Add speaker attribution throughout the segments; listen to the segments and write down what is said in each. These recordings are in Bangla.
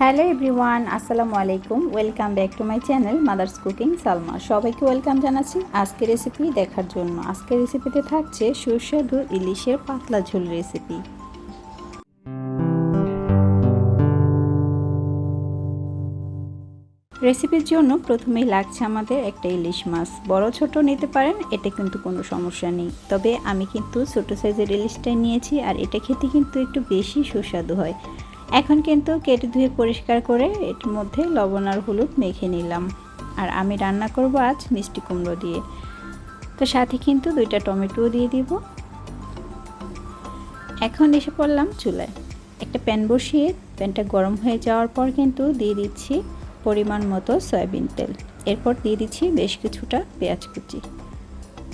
Speaker 1: হ্যালো এভরিওয়ান, আসসালামু আলাইকুম। Welcome back to my channel mother's cooking Salma. সবাইকে ওয়েলকাম জানাচ্ছি আজকের রেসিপি দেখার জন্য। আজকের রেসিপিতে থাকছে সুস্বাদু ইলিশের পাতলা ঝোল রেসিপি। রেসিপির জন্য প্রথমেই লাগছে আমাদের একটা ইলিশ মাছ। বড় ছোট নিতে পারেন, এতে কিন্তু কোনো সমস্যা নেই। তবে আমি কিন্তু ছোটো সাইজের ইলিশটাই নিয়েছি, আর এটা খেতে কিন্তু একটু বেশি সুস্বাদু হয়। এখন কিন্তু কেটে ধুয়ে পরিষ্কার করে এটির মধ্যে লবণ আর হলুদ মেখে নিলাম। আর আমি রান্না করব আজ মিষ্টি কুমড়ো দিয়ে। তো সাথে কিন্তু দুইটা টমেটোও দিয়ে দিব। এখন এসে পড়লাম চুলায়। একটা প্যান বসিয়ে প্যানটা গরম হয়ে যাওয়ার পর কিন্তু দিয়ে দিচ্ছি পরিমাণ মতো সয়াবিন তেল। এরপর দিয়ে দিচ্ছি বেশ কিছুটা পেঁয়াজ কুচি।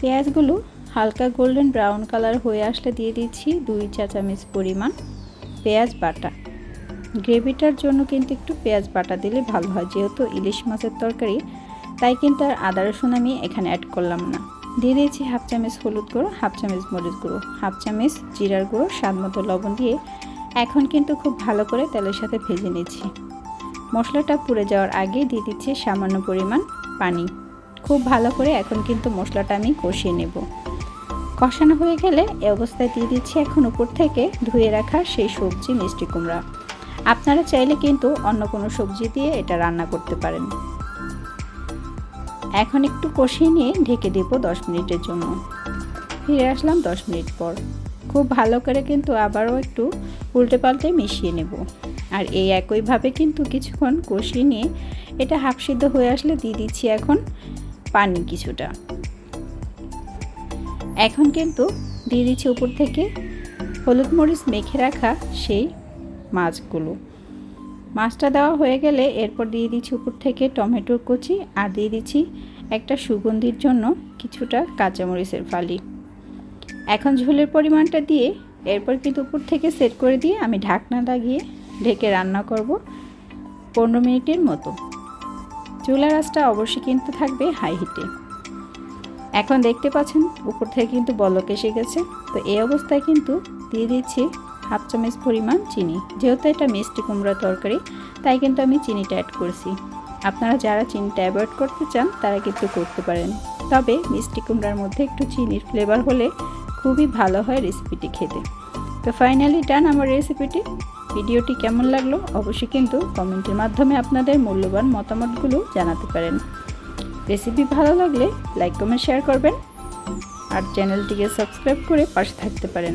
Speaker 1: পেঁয়াজগুলো হালকা গোল্ডেন ব্রাউন কালার হয়ে আসলে দিয়ে দিচ্ছি দুই চা চামচ পরিমাণ পেঁয়াজ বাটা। গ্রেভিটার জন্য কিন্তু একটু পেঁয়াজ বাটা দিলে ভালো হয়, যেহেতু ইলিশ মাছের তরকারি। তাই কিন্তু আর আদা, রসুন আমি এখানে অ্যাড করলাম না। দিয়ে দিয়েছি হাফ চামচ হলুদ গুঁড়ো হাফ চামচ মরিচ গুঁড়ো হাফ চামচ জিরার গুঁড়ো, স্বাদ মতো লবণ দিয়ে এখন কিন্তু খুব ভালো করে তেলের সাথে ভেজে নিচ্ছি। মশলাটা পুড়ে যাওয়ার আগে দিয়ে দিচ্ছি সামান্য পরিমাণ পানি। খুব ভালো করে এখন কিন্তু মশলাটা আমি কষিয়ে নেব। কষানো হয়ে গেলে এ অবস্থায় দিয়ে দিচ্ছি এখন উপর থেকে ধুয়ে রাখা সেই সবজি মিষ্টি কুমড়া। আপনারা চাইলে কিন্তু অন্য কোনো সবজি দিয়ে এটা রান্না করতে পারেন। এখন একটু কষিয়ে নিয়ে ঢেকে দেব দশ মিনিটের জন্য। ফিরে আসলাম দশ মিনিট পর। খুব ভালো করে কিন্তু আবারও একটু উল্টে পাল্টে মিশিয়ে নেব। আর এই একইভাবে কিন্তু কিছুক্ষণ কষিয়ে নিয়ে এটা হাফ সিদ্ধ হয়ে আসলে দিয়ে দিচ্ছি এখন পানি কিছুটা। এখন কিন্তু দিয়ে দিচ্ছি উপর থেকে হলুদ মরিচ মেখে রাখা সেই মাছগুলো। মাছটা দেওয়া হয়ে গেলে এরপর দিয়ে দিচ্ছি উপর থেকে টমেটোর কুচি আর দিয়ে দিচ্ছি একটা সুগন্ধির জন্য কিছুটা কাঁচামরিচের ফালি। এখন ঝোলের পরিমাণটা দিয়ে এরপর কিন্তু উপর থেকে সেট করে দিয়ে আমি ঢাকনা লাগিয়ে ঢেকে রান্না করব পনেরো মিনিটের মতো। চুলার আঁচটা অবশ্যই কিন্তু থাকবে হাই হিটে এখন দেখতে পাচ্ছেন উপর থেকে কিন্তু বলক এসে গেছে। তো এই অবস্থায় কিন্তু দিয়ে দিচ্ছি হাফ চামচ পরিমাণ চিনি। যেহেতু এটা মিষ্টি কুমড়া তরকারি, তাই কিন্তু আমি চিনিটা অ্যাড করছি। আপনারা যারা চিনিটা অ্যাভয়েড করতে চান, তারা কিন্তু করতে পারেন। তবে মিষ্টি কুমড়ার মধ্যে একটু চিনির ফ্লেভার হলে খুবই ভালো হয় রেসিপিটি খেতে। তো ফাইনালি ডান আমার রেসিপিটি ভিডিওটি কেমন লাগল অবশ্যই কিন্তু কমেন্টের মাধ্যমে আপনাদের মূল্যবান মতামতগুলো জানাতে পারেন। রেসিপি ভালো লাগলে লাইক কমেন্ট শেয়ার করবেন। আর চ্যানেলটিকে সাবস্ক্রাইব করে পাশে থাকতে পারেন।